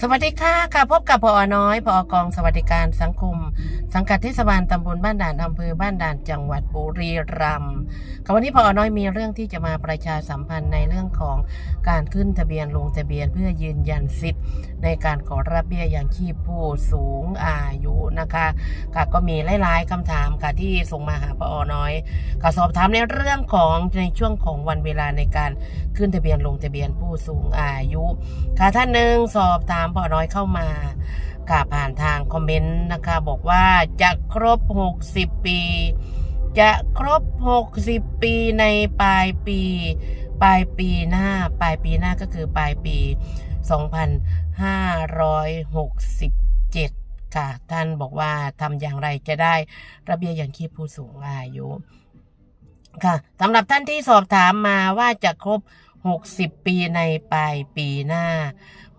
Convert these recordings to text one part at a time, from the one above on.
สวัสดีค่ะค่ะพบกับพอน้อยพอกองสวัสดิการสังคม สังกัดเทศบาลตำบลบ้านด่านอำเภอบ้านด่านจังหวัดบุรีรัมย์ค่ะวันนี้พอน้อยมีเรื่องที่จะมาประชาสัมพันธ์ในเรื่องของการขึ้นทะเบียนลงทะเบียนเพื่อยืนยันสิทธิ์ ในการขอรับเบี้ยยังชีพผู้สูงอายุนะคะค่ะก็มีหลาย ๆคำถามค่ะที่ส่งมาหาพอน้อยค่ะสอบถามในเรื่องของในช่วงของวันเวลาในการขึ้นทะเบียนลงทะเบียนผู้สูงอายุค่ะท่านหนึ่งสอบถามพอน้อยเข้ามา ค่ะผ่านทางคอมเมนต์นะคะ บอกว่าจะครบ 60 ปี จะครบ 60 ปีในปลายปี ปลายปีหน้า ปลายปีหน้าก็คือปลายปี 2567 ค่ะ ท่านบอกว่าทำอย่างไรจะได้ระเบียบอย่างชีผู้สูงอายุ ค่ะสำหรับท่านที่สอบถามมาว่าจะครบ 60 ปีในปลายปีหน้า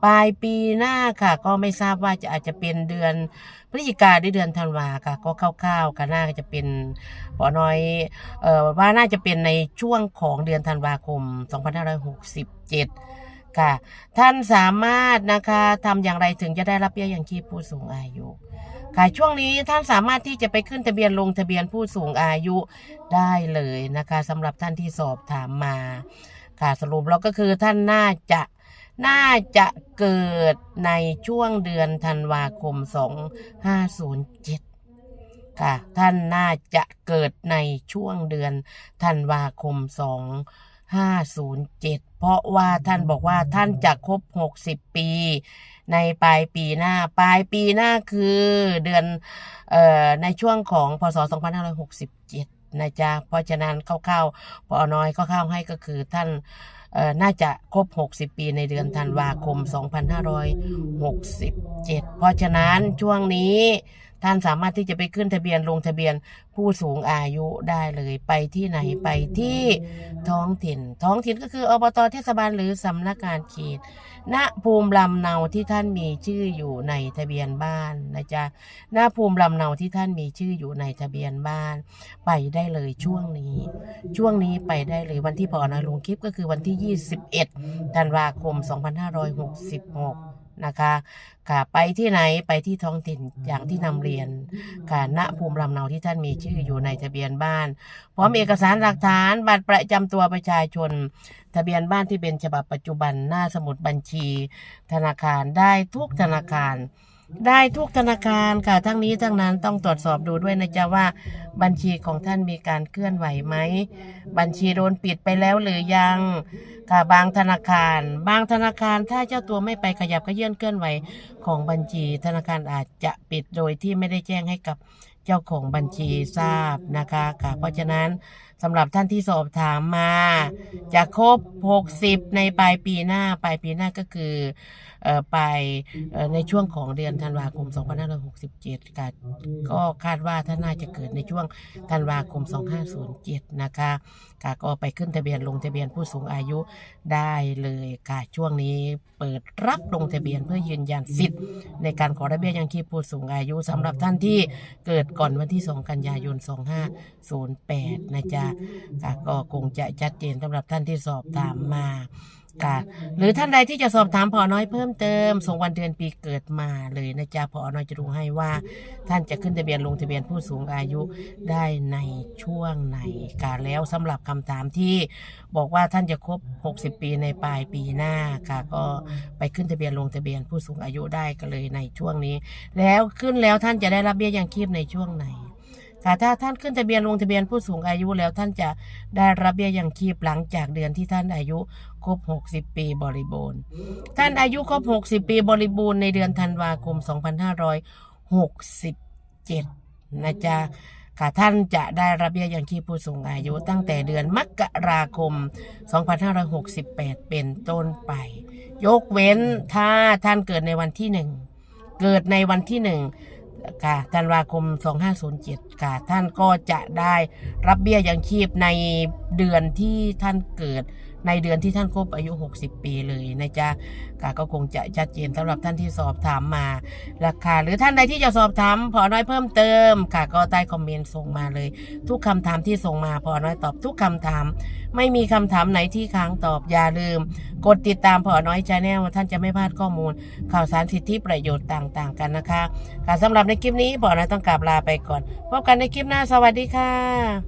ปลายปีหน้าค่ะ ก็ไม่ทราบว่าจะอาจจะเป็นเดือนพฤศจิกาหรือเดือนธันวาค่ะ ก็คร่าวๆก็น่าจะเป็นปอน้อยเอ่อว่าน่าจะเป็นในช่วงของเดือนธันวาคม 2567 ค่ะ ท่านสามารถนะคะทำอย่างไรถึงจะได้รับเบี้ยยังชีพผู้สูงอายุค่ะช่วงนี้ท่านสามารถที่จะไปขึ้นทะเบียนลงทะเบียนผู้สูงอายุได้เลยนะคะสำหรับท่านที่สอบถามมา ค่ะสรุปแล้วก็คือท่านน่าจะน่าจะเกิดในช่วงเดือนธันวาคม 2507 ค่ะ ท่านน่าจะเกิดในช่วงเดือนธันวาคม 2507 เพราะว่าท่านบอกว่าท่านจะครบ 60 ปี ในปลายปีหน้า ปลายปีหน้าคือเดือนเอ่อในช่วงของพศ 2567 นะจ๊ะเพราะฉะนั้นคร่าวๆพอน้อยคร่าวๆให้ก็คือท่านเอ่อน่าจะครบ 60 ปีในเดือนธันวาคม 2567 เพราะฉะนั้นช่วงนี้ ท่านสามารถที่จะไปขึ้นทะเบียนลงทะเบียนผู้สูงอายุได้เลยไปที่ไหนไปที่ท้องถิ่น ท้องถิ่นก็คืออบตเทศบาลหรือสำนักงานเขตณภูมิลำเนาที่ท่านมีชื่ออยู่ในทะเบียนบ้านนะจ๊ะณภูมิลำเนาที่ท่านมีชื่ออยู่ในทะเบียนบ้าน ไปได้เลยช่วงนี้ ช่วงนี้ไปได้เลยวันที่พอนะลงคลิปก็คือวันที่ 21ธันวาคม 2566 นะคะค่ะไปที่ไหนไปที่ท้องถิ่นอย่างที่นำเรียนค่ะณภูมิลำเนาที่ท่านมีชื่ออยู่ในทะเบียนบ้านพร้อมเอกสารหลักฐานบัตรประจำตัวประชาชน ทะเบียนบ้านที่เป็นฉบับปัจจุบันหน้าสมุดบัญชี ธนาคารได้ทุกธนาคาร ได้ทุกธนาคารค่ะทั้งนี้ทั้งนั้นต้องตรวจสอบดูด้วยนะจ๊ะว่า บัญชีของท่านมีการเคลื่อนไหวไหมบัญชีโดนปิดไปแล้วหรือยัง ค่ะบางธนาคาร บางธนาคารถ้าเจ้าตัวไม่ไปขยับขยื่นเคลื่อนไหวของบัญชี ธนาคารอาจจะปิดโดยที่ไม่ได้แจ้งให้กับ เจ้าของบัญชีทราบนะคะค่ะ เพราะฉะนั้นสำหรับท่านที่สอบถามมา จะครบ 60 ในปลายปีหน้า ปลายปีหน้าก็คือไปในช่วงของเดือนธันวาคม 2567ค่ะก็คาดว่าท่านน่าจะเกิดในช่วงธันวาคม 2507 นะคะค่ะก็ไปขึ้นทะเบียนลงทะเบียนผู้สูงอายุได้เลยค่ะช่วงนี้เปิดรับลงทะเบียนเพื่อยืนยันสิทธิ์ ในการขอระเบียยังชีพผู้สูงอายุสำหรับท่านที่เกิดก่อนวันที่ 2 กันยายน 2508 นะจ๊ะค่ะก็คงจะชัดเจนสำหรับท่านที่สอบถามมา ค่ะหรือท่านใดที่จะสอบถามพอน้อยเพิ่มเติม ส่งวันเดือนปีเกิดมาเลยนะจ๊ะพอน้อยจะดูให้ว่า ท่านจะขึ้นทะเบียนลงทะเบียนผู้สูงอายุได้ในช่วงไหนกาแล้วสำหรับคำถามที่บอกว่าท่านจะครบ 60 ปีในปลายปีหน้าค่ะ ก็ไปขึ้นทะเบียนลงทะเบียนผู้สูงอายุได้กันเลยในช่วงนี้ แล้วขึ้นแล้วท่านจะได้รับเบี้ยยังชีพในช่วงไหน ค่ะถ้าท่านขึ้นทะเบียนลงทะเบียนผู้สูงอายุแล้วท่านจะได้รับเบี้ยยังชีพหลังจากเดือนที่ท่านอายุครบ 60 ปีบริบูรณ์ ท่านอายุครบ 60 ปีบริบูรณ์ในเดือนธันวาคม 2567 นะจ๊ะค่ะท่านจะได้รับเบี้ยยังชีพผู้สูงอายุตั้งแต่เดือนมกราคม 2568 เป็นต้นไป ยกเว้นถ้าท่านเกิดในวันที่หนึ่งเกิดในวันที่หนึ่ง ค่ะธันวาคม 2507ค่ะท่านก็จะได้รับเบี้ยยังชีพในเดือนที่ท่านเกิด ในเดือนที่ท่านครบอายุ 60 ปีเลยนะจ๊ะก็คงจะชัดเจนสำหรับท่านที่สอบถามมาราคาหรือท่านใดที่จะสอบถามพอน้อยเพิ่มเติมค่ะก็ใต้คอมเมนต์ส่งมาเลย ทุกคำถามที่ส่งมาพอน้อยตอบทุกคำถาม ไม่มีคำถามไหนที่ค้างตอบอย่าลืม กดติดตามพอน้อยชาแนลท่านจะไม่พลาดข้อมูล ข่าวสารสิทธิประโยชน์ต่างๆ กันนะคะค่ะสำหรับในคลิปนี้พอน้อยต้องกลับลาไปก่อนพบกันในคลิปหน้าสวัสดีค่ะ